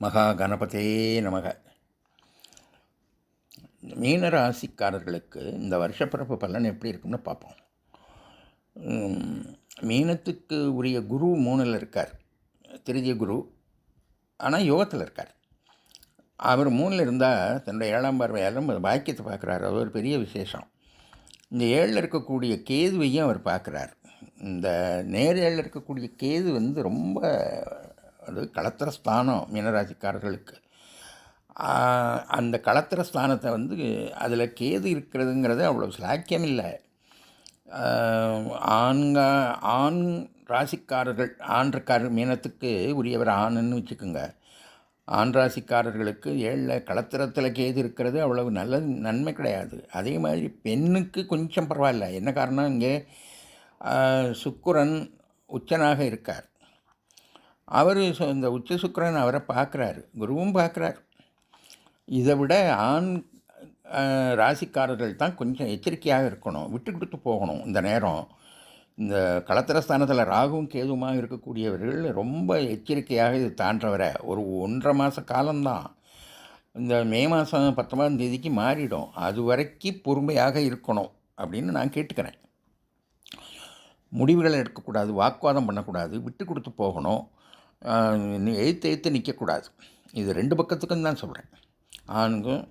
மகா கணபதே நமக. மீனராசிக்காரர்களுக்கு இந்த வருஷப்பிறப்பு பலன் எப்படி இருக்கும்னு பார்ப்போம். மீனத்துக்கு உரிய குரு மூணில் இருக்கார். திருதிய குரு ஆனால் யோகத்தில் இருக்கார். அவர் மூணில் இருந்தால் தன்னுடைய ஏழாம் பார்வையாலும் பாக்கியத்தை பார்க்குறாரு. அது ஒரு பெரிய விசேஷம். இந்த ஏழில் இருக்கக்கூடிய கேதுவையும் அவர் பார்க்குறார். இந்த நேர் ஏழில் இருக்கக்கூடிய கேது வந்து ரொம்ப அது களத்திர ஸ்தானம் மீனராசிக்காரர்களுக்கு. அந்த களத்திர ஸ்தானத்தை வந்து அதில் கேது இருக்கிறதுங்கிறது அவ்வளோ சாக்கியம் இல்லை. ஆண்க ஆண் ராசிக்காரர்கள் ஆண் மீனத்துக்கு உரியவர் ஆணுன்னு வச்சுக்கோங்க. ஆண் ராசிக்காரர்களுக்கு ஏழில் களத்திரத்தில் கேது இருக்கிறது அவ்வளவு நல்ல நன்மை கிடையாது. அதே மாதிரி பெண்ணுக்கு கொஞ்சம் பரவாயில்ல. என்ன காரணம்? இங்கே சுக்குரன் உச்சனாக இருக்கார். அவர் இந்த உச்ச சுக்கரன் அவரை பார்க்குறாரு. குருவும் பார்க்குறாரு. இதை விட ஆண் ராசிக்காரர்கள் தான் கொஞ்சம் எச்சரிக்கையாக இருக்கணும். விட்டு கொடுத்து போகணும் இந்த நேரம். இந்த களத்திரஸ்தானத்தில் ராகுவும் கேதுமாக இருக்கக்கூடியவர்கள் ரொம்ப எச்சரிக்கையாக இது தாண்டவரை. ஒரு ஒன்றரை மாத காலம்தான். இந்த மே மாதம் பத்தொம்பதாம் தேதிக்கு மாறிடும். அது வரைக்கும் பொறுமையாக இருக்கணும் அப்படின்னு நான் கேட்டுக்கிறேன். முடிவுகளை எடுக்கக்கூடாது வாக்குவாதம் பண்ணக்கூடாது. விட்டு கொடுத்து போகணும். எழுத்து எழுத்து நிற்கக்கூடாது. இது ரெண்டு பக்கத்துக்கும் தான் சொல்கிறேன் ஆணுக்கும்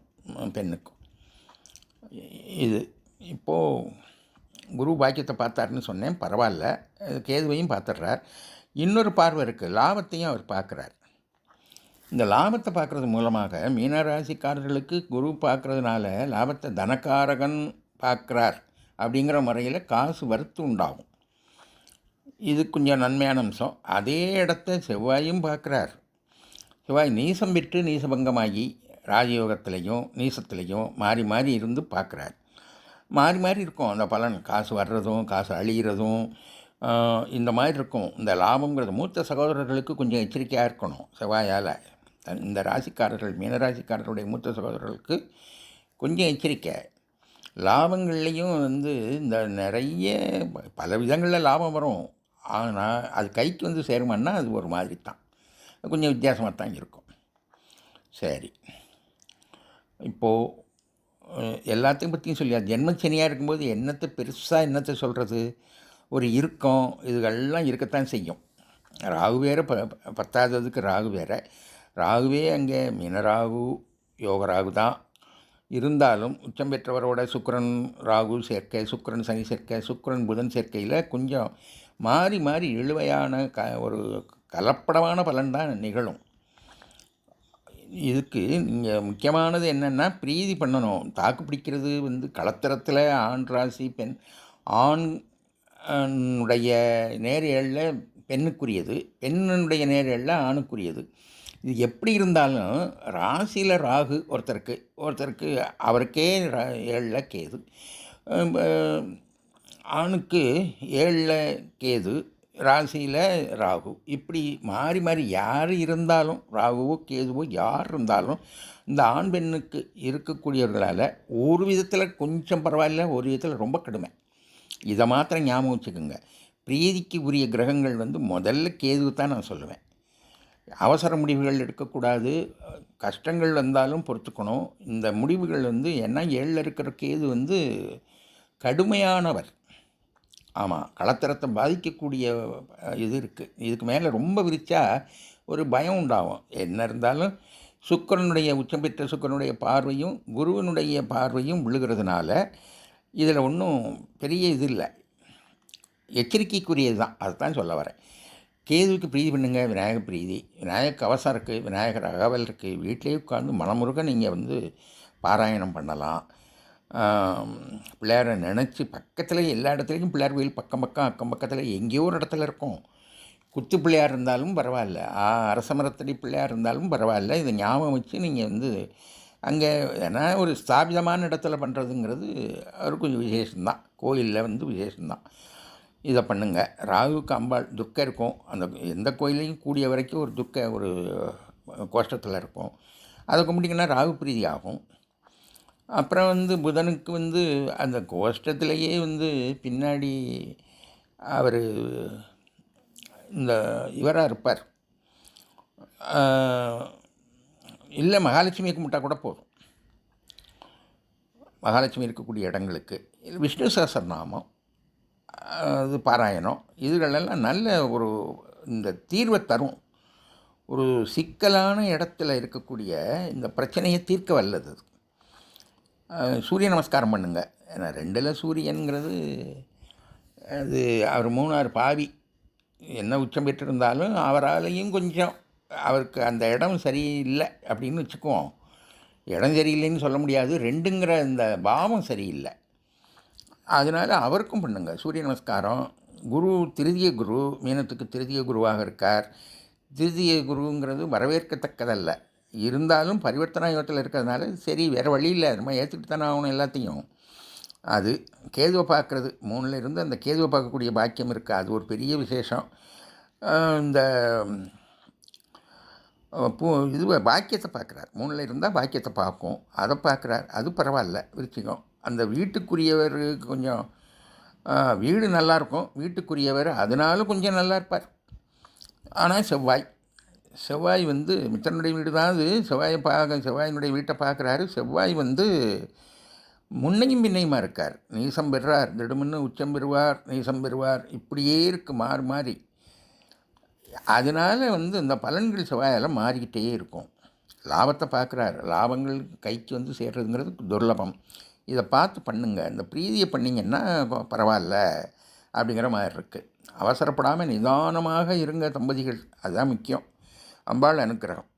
பெண்ணுக்கும். இது இப்போது குரு பாக்கியத்தை பார்த்தாருன்னு சொன்னேன். பரவாயில்ல. கேதுவையும் பார்த்துடுறார். இன்னொரு பார்வை இருக்குது லாபத்தையும் அவர் பார்க்குறார். இந்த லாபத்தை பார்க்குறது மூலமாக மீனராசிக்காரர்களுக்கு குரு பார்க்குறதுனால லாபத்தை தனக்காரகன் பார்க்குறார் அப்படிங்கிற முறையில் காசு வறுத்து உண்டாகும். இது கொஞ்சம் நன்மையான அம்சம். அதே இடத்த செவ்வாயும் பார்க்குறார். செவ்வாய் நீசம் விட்டு நீசபங்கமாகி ராஜயோகத்திலையும் நீசத்திலையும் மாறி மாறி இருந்து பார்க்குறார். மாறி மாறி இருக்கும். அந்த பலன் காசு வர்றதும் காசு அழிகிறதும் இந்த மாதிரி இருக்கும். இந்த லாபங்கிறது மூத்த சகோதரர்களுக்கு கொஞ்சம் எச்சரிக்கையாக இருக்கணும். செவ்வாயால் இந்த ராசிக்காரர்கள் மீனராசிக்காரர்களுடைய மூத்த சகோதரர்களுக்கு கொஞ்சம் எச்சரிக்கை. லாபங்கள்லேயும் வந்து இந்த நிறைய பல விதங்களில் லாபம் வரும். ஆனால் அது கைக்கு வந்து சேருமான்னா அது ஒரு மாதிரி தான் கொஞ்சம் வித்தியாசமாக தான் இருக்கும். சரி. இப்போது எல்லாத்தையும் பற்றியும் சொல்லி ஜென்மச்சனியாக இருக்கும்போது என்னத்தை பெருசாக என்னத்தை சொல்கிறது ஒரு இறுக்கம் இதுகள்லாம் இருக்கத்தான் செய்யும். ராகு வேற ப பத்தாததுக்கு ராகு வேற. ராகுவே அங்கே மினராகு யோகராகு தான். இருந்தாலும் உச்சம் பெற்றவரோட சுக்கரன் ராகு சேர்க்கை சுக்கிரன் சனி சேர்க்கை சுக்கரன் புதன் சேர்க்கையில் கொஞ்சம் மாறி மாறி இழுவையான க ஒரு கலப்படமான பலன் தான் நிகழும். இதுக்கு இங்கே முக்கியமானது என்னென்னா பிரீதி பண்ணணும். தாக்கு பிடிக்கிறது வந்து களத்திரத்தில் ஆண் ராசி பெண் ஆண் ஆஹ், உடைய நேரேழில் பெண்ணுக்குரியது பெண்ணுடைய நேரியலில் ஆணுக்குரியது. இது எப்படி இருந்தாலும் ராசியில் ராகு ஒருத்தருக்கு ஒருத்தருக்கு அவருக்கே ரா- ஏழில் கேது. ஆணுக்கு ஏழில் கேது ராசியில் ராகு. இப்படி மாறி மாறி யார் இருந்தாலும் ராகுவோ கேதுவோ யார் இருந்தாலும் இந்த ஆண் பெண்ணுக்கு இருக்கக்கூடியவர்களால் ஒரு விதத்தில் கொஞ்சம் பரவாயில்ல ஒரு விதத்தில் ரொம்ப கடுமை. இதை மாத்திரம் ஞாபகம் வச்சுக்கோங்க. பிரீதிக்கு உரிய கிரகங்கள் வந்து முதல்ல கேது தான் நான் சொல்லுவேன். அவசர முடிவுகள் எடுக்கக்கூடாது. கஷ்டங்கள் வந்தாலும் பொறுத்துக்கணும். இந்த முடிவுகள் வந்து ஏன்னா ஏழில் இருக்கிற கேது வந்து கடுமையானவர். ஆமாம் கலத்தரத்தை பாதிக்கக்கூடிய இது இருக்குது இதுக்கு மேலே ரொம்ப விரித்தா ஒரு பயம் உண்டாகும். என்ன இருந்தாலும் சுக்கிரனுடைய உச்சம் பெற்ற சுக்கிரனுடைய பார்வையும் குருவனுடைய பார்வையும் விழுகிறதுனால இதில் ஒன்றும் பெரிய இது இல்லை. எச்சரிக்கைக்குரியது தான். அதுதான் சொல்ல வரேன். கேதுவுக்கு பிரீதி பண்ணுங்க விநாயக பிரீதி. விநாயக கவசம் இருக்குது விநாயகர் அகவல் இருக்குது வீட்டிலேயே உட்காந்து மனமுருக நீங்கள் வந்து பாராயணம் பண்ணலாம். பிள்ளையாரை நினச்சி பக்கத்தில் எல்லா இடத்துலையும் பிள்ளையார் கோயில் பக்கம் பக்கம் அக்கம் பக்கத்தில் எங்கேயோ ஒரு இடத்துல இருக்கும். குத்து பிள்ளையார் இருந்தாலும் பரவாயில்ல. அரசமரத்தடி அரச பிள்ளையார் இருந்தாலும் பரவாயில்ல. இதை ஞாபகம் வச்சு நீங்கள் வந்து அங்கே ஏன்னா ஒரு ஸ்தாபிதமான இடத்துல பண்ணுறதுங்கிறது ஒரு கொஞ்சம் விசேஷம்தான். கோயிலில் வந்து விசேஷம்தான். இதை பண்ணுங்கள் ராகுக்கு அம்பாள் துக்கம் இருக்கும். அந்த எந்த கோயிலையும் கூடிய வரைக்கும் ஒரு துர்க்கை ஒரு கோஷ்டத்தில் இருக்கும். அதை கும்பிட்டிங்கன்னா ராகு பிரீதி ஆகும் அப்புறம் வந்து புதனுக்கு வந்து அந்த கோஷ்டத்திலேயே வந்து பின்னாடி அவர் இந்த இவராக இருப்பார். இல்லை மகாலட்சுமி கும்பிட்டா கூட போதும். மகாலட்சுமி இருக்கக்கூடிய இடங்களுக்கு. இது விஷ்ணு சஹஸ்ரநாமம் அது பாராயணம். இதுகளெல்லாம் நல்ல ஒரு இந்த தீர்வை தரும். ஒரு சிக்கலான இடத்துல இருக்கக்கூடிய இந்த பிரச்சனையை தீர்க்க வல்லது. அது. சூரிய நமஸ்காரம் பண்ணுங்க. ஏன்னா ரெண்டில் சூரியனுங்கிறது அது அவர் மூணாறு பாவி. என்ன உச்சம் பெற்றிருந்தாலும் அவராலையும் கொஞ்சம் அவருக்கு அந்த இடம் சரியில்லை அப்படின்னு வச்சுக்குவோம். இடம் சரியில்லைன்னு சொல்ல முடியாது. ரெண்டுங்கிற இந்த பாவம் சரியில்லை. அதனால் அவருக்கும் பண்ணுங்க. சூரிய நமஸ்காரம். குரு திருதிய குரு மீனத்துக்கு திருதிய குருவாக இருக்கார். திருதிய குருங்கிறது வரவேற்கத்தக்கதல்ல. இருந்தாலும் பரிவர்த்தனா யோகத்தில் இருக்கிறதுனால சரி வேறு வழி இல்லை. நம்ம ஏற்றுக்கிட்டு தானே ஆகணும் எல்லாத்தையும். அது கேதுவை பார்க்குறது. மூணில் இருந்து அந்த கேதுவை பார்க்கக்கூடிய பாக்கியம் இருக்குது அது ஒரு பெரிய விசேஷம். இந்த பூ இது பாக்கியத்தை பார்க்குறார். மூணில் இருந்தால் பாக்கியத்தை பார்க்கும். அதை பார்க்குறார். அது பரவாயில்ல. விருச்சிகம். அந்த வீட்டுக்குரியவர் கொஞ்சம் வீடு நல்லாயிருக்கும் வீட்டுக்குரியவர் அதனாலும் கொஞ்சம் நல்லா இருப்பார். ஆனால் செவ்வாய். செவ்வாய் வந்து மித்திரனுடைய வீடு தான் அது. செவ்வாயை பார்க்க செவ்வாயினுடைய வீட்டை பார்க்குறாரு. செவ்வாய் வந்து முன்னையும் பின்னையுமா இருக்கார். நீசம் பெறுறார் திடுமுன்னு உச்சம் பெறுவார் நீசம் பெறுவார். இப்படியே இருக்கு மாறி மாறி. அதனால் வந்து இந்த பலன்கள் செவ்வாயெல்லாம் மாறிக்கிட்டே இருக்கும். லாபத்தை பார்க்குறாரு. லாபங்கள் கைக்கு வந்து சேர்றதுங்கிறது துர்லபம். இதை பார்த்து பண்ணுங்க. இந்த பிரீதியை பண்ணிங்கன்னா பரவாயில்ல அப்படிங்கிற மாதிரி இருக்குது அவசரப்படாமல் நிதானமாக இருங்க தம்பதிகள். அதுதான் முக்கியம். அம்பாள் அனுக்கிரகம்.